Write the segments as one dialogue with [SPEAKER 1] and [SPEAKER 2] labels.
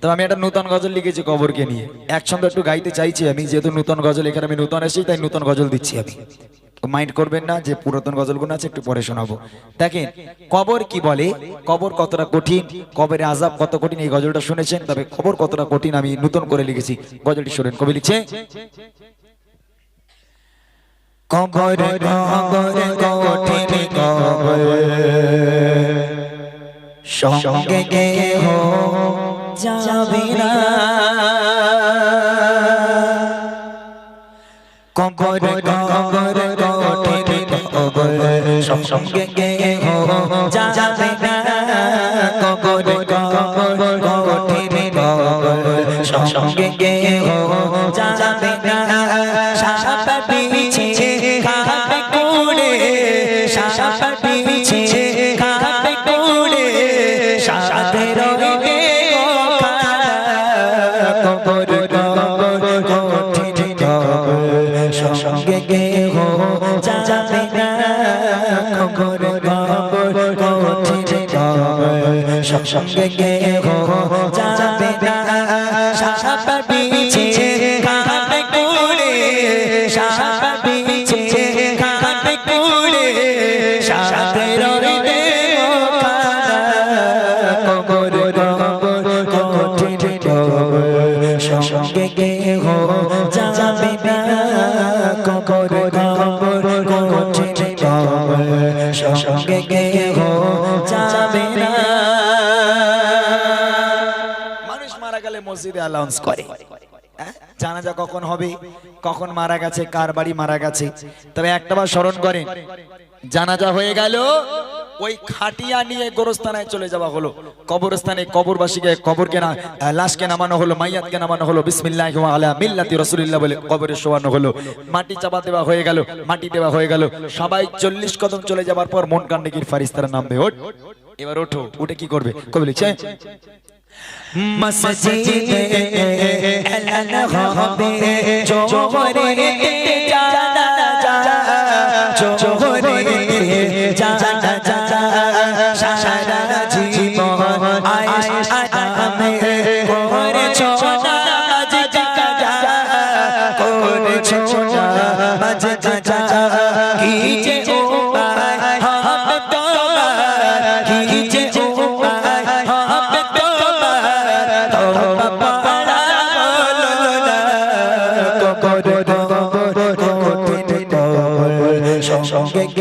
[SPEAKER 1] তো আমি একটা নূতন গজল লিখেছি কবরকে নিয়ে। একসঙ্গে একটু গাইতে চাইছি আমি, যেহেতু নূতন গজল এখানে আমি নূতন এসেছি, তাই নূতন গজল দিচ্ছি আমি। মাইন্ড করবেন না যে পুরাতন গজলগুলো আছে, একটু পরে শোনাবো। দেখেন, কবর কি বলে? কবর কতটা কঠিন কবরে আজাব কত কঠিন, এই গজলটা শুনেছেন? তবে কবর কতটা কঠিন আমি নূতন করে লিখেছি। গজলটি শোনেন, কবি লিখছে কঠিন যাবে না কবর কবর কঠিন কবর সঙ্গে গেহ যাবে না সঙ্গে গেহ হো না মারা গেলে মসজিদে অ্যালাউন্স করে। হ্যাঁ? জানাজা কখন হবে? কখন মারা গেছে? কার বাড়ি মারা গেছে? তবে একটাবার স্মরণ করেন, জানাজা হয়ে গেল, ওই খাটিয়া নিয়ে গোরস্থানায় চলে যাওয়া হলো। কবরস্থানে কবরবাসীকে কবরকে না লাশকে নামানো হলো, মাইয়াতকে নামানো হলো, বিসমিল্লাহ আলা মিল্লাতি রাসূলুল্লাহ বলে কবরে শোয়ানো হলো। মাটি চাপা দেওয়া হয়ে গেল, মাটি দেওয়া হয়ে গেল। সবাই চল্লিশ কদম চলে যাবার পর মন কান্ডে ফারিস্তারা নামবে ওঠ। এবার ওঠো, উঠে কি করবে? কবি লিখছে মসজিদে হবে জোহরে সঙ্গে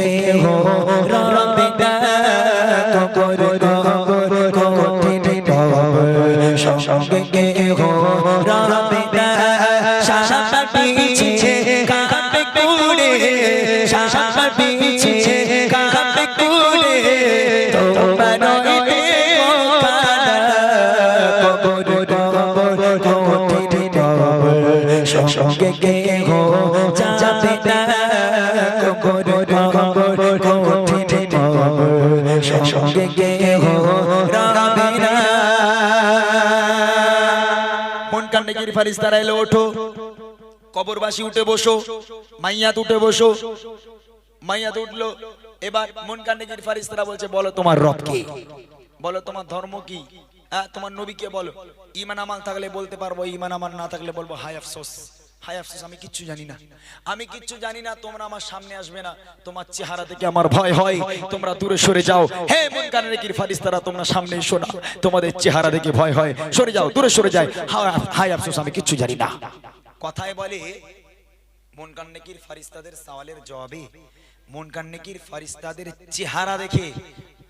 [SPEAKER 1] গির ফারিস্তারা এলো ওঠো। কবরবাসী উঠে বসো, মাইয়াত উঠে বসো। মাইয়াত উঠল, এবার মন কান্ডে গির ফারিস্তারা বলছে, বলো তোমার রব কে? বলো তোমার ধর্ম কি? হ্যাঁ তোমার নবীকে বলো? ইমান আমাল থাকলে বলতে পারব ইমান আমার না থাকলে বলব হাই আফসোস। আফসোস, আমি জানি না। আমি জানি না, তোমরা আমার সামনে আসবে না। তোমার চেহারা দেখে আমার ভয় হয়। তোমরা দূরে সরে যাও। মন কি ফারিস্তারা তোমরা সামনে এসো না। তোমাদের চেহারা দেখে ভয় হয়। সরে যাও, দূরে সরে আফসোস, আমি জানি না। কথায় বলে ফারিস্তাদের সওয়ালের জবাবে ফারিস্তাদের চেহারা দেখে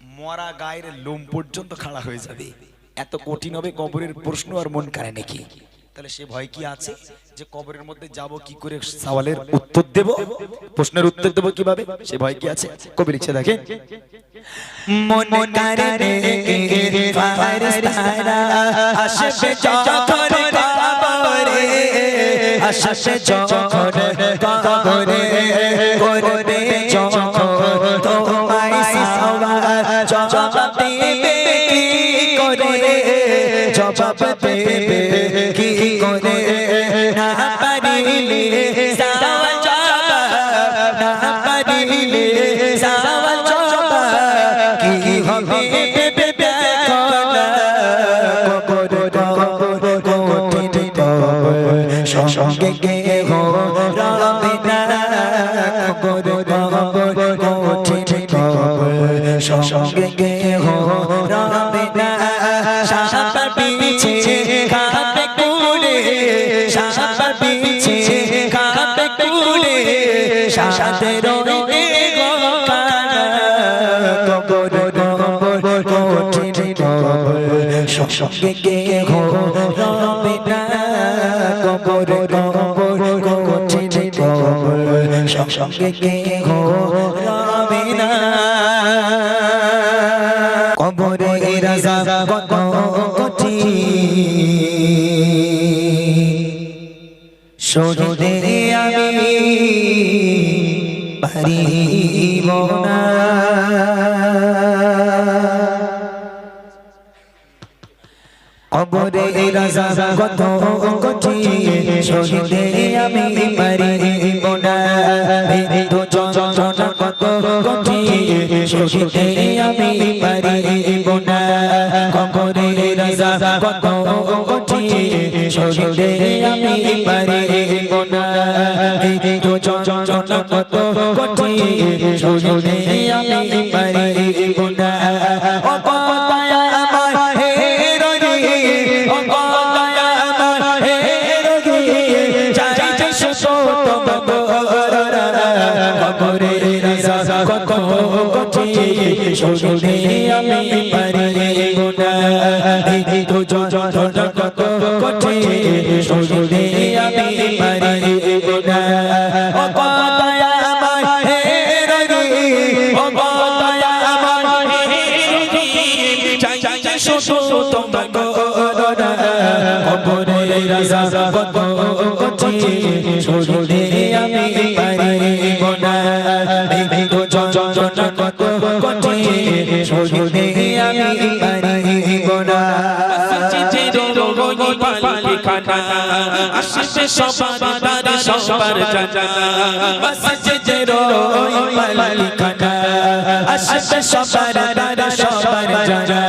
[SPEAKER 1] মরা গায়ের লোম পর্যন্ত খাড়া হয়ে যাবে। এত কঠিন হবে কবরের প্রশ্ন আর মন কানে নাকি? তাহলে সে ভয় কি আছে? যে কবরের মধ্যে যাব কি করে সওয়ালের উত্তর দেব? প্রশ্নের উত্তর দেব কীভাবে? সে ভয় কি আছে? কবি লিখছে দেখে মন কানে ফারিস্তারা আসবে যখন কবরে আসবে যখন কবরে করবে যখন সাপা পিছে খাবে কুড়ে সাপা পিছে খাবে কুড়ে সাথে কবর সঙ্গে কে হো রবে না, কবর কবর কঠিন কবর, সঙ্গে কে হো রবে শহীদে আমি পারিব না কবরে রাজা কত কঠিন শহীদে আমি পারিব না তো যন্ত্রণা কত কঠিন শহীদে আমি পারিব শহীদে আমি পারিব না। তো যন্ত্রণা কত কঠিন শহীদে আমি পারিব না। ও পায়া আমার হে রোগী তোমার কবরে রাজা কত কঠিন শহীদে আমি পারিব না তো যন্ত্রণা কত কঠিন শহীদে আমি পারিব না
[SPEAKER 2] আসছে সবার দ্বারে সবার জানা
[SPEAKER 1] মসজিদের ওই মালিকানা আসবে সবার দ্বারা সবার জানা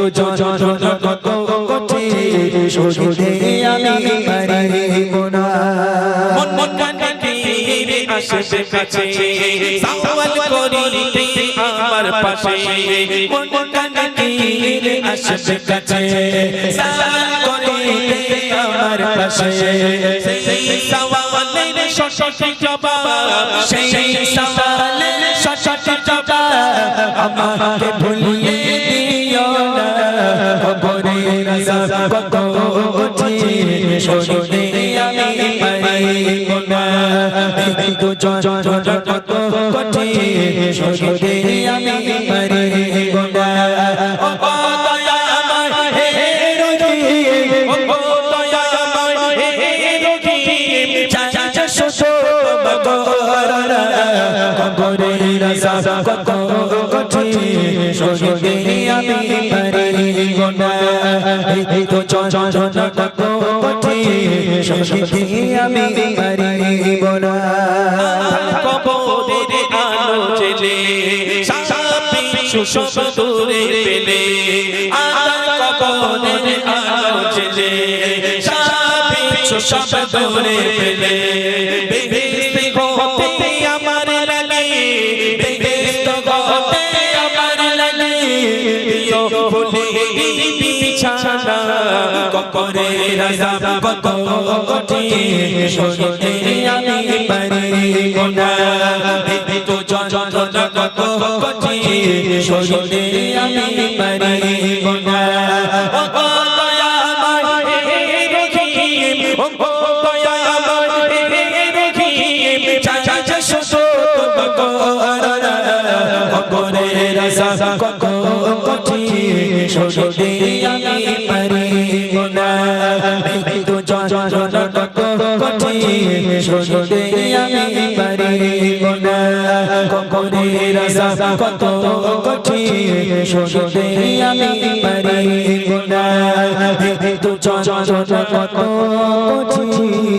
[SPEAKER 1] তো যন্ত্রণা কত কঠিন শহীদে আমি পারিব না
[SPEAKER 2] কানে রে আসবে কাছে সওয়াল করিতে আমার পাশে কানে রে
[SPEAKER 1] আসবে কাছে সালাম করিতে আমার পাশে
[SPEAKER 2] সেই সওয়ালের সঠিক জবাব
[SPEAKER 1] সেই সওয়ালের সঠিক জবাব, আমাকে ভুলিয়ে শহীদে আমি পারিব না তো যন্ত্রণা কত কঠিন শহীদে আমি পারিব না কত কঠিন শহীদে আমি পারিব না এই তো যন্ত্রণা শহীদে আমি পারিব না
[SPEAKER 2] কবরের আলো জেলে সাপে সুসব দূরে পেলে আর কবরের আলো জেলে সাপে সুসব দূরে পেলে
[SPEAKER 1] কবরে রাজা কত কঠিন। শহীদে আমি পারিব না তো যন্ত্রণা কত কঠিন। সইতে আমি পারিব সইতে আমি পারিব না কবরের রাজা কত কঠিন সইতে আমি পারিব না মৃত্যু যন্ত্রণা কত কঠিন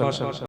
[SPEAKER 2] মাশাআল্লাহ।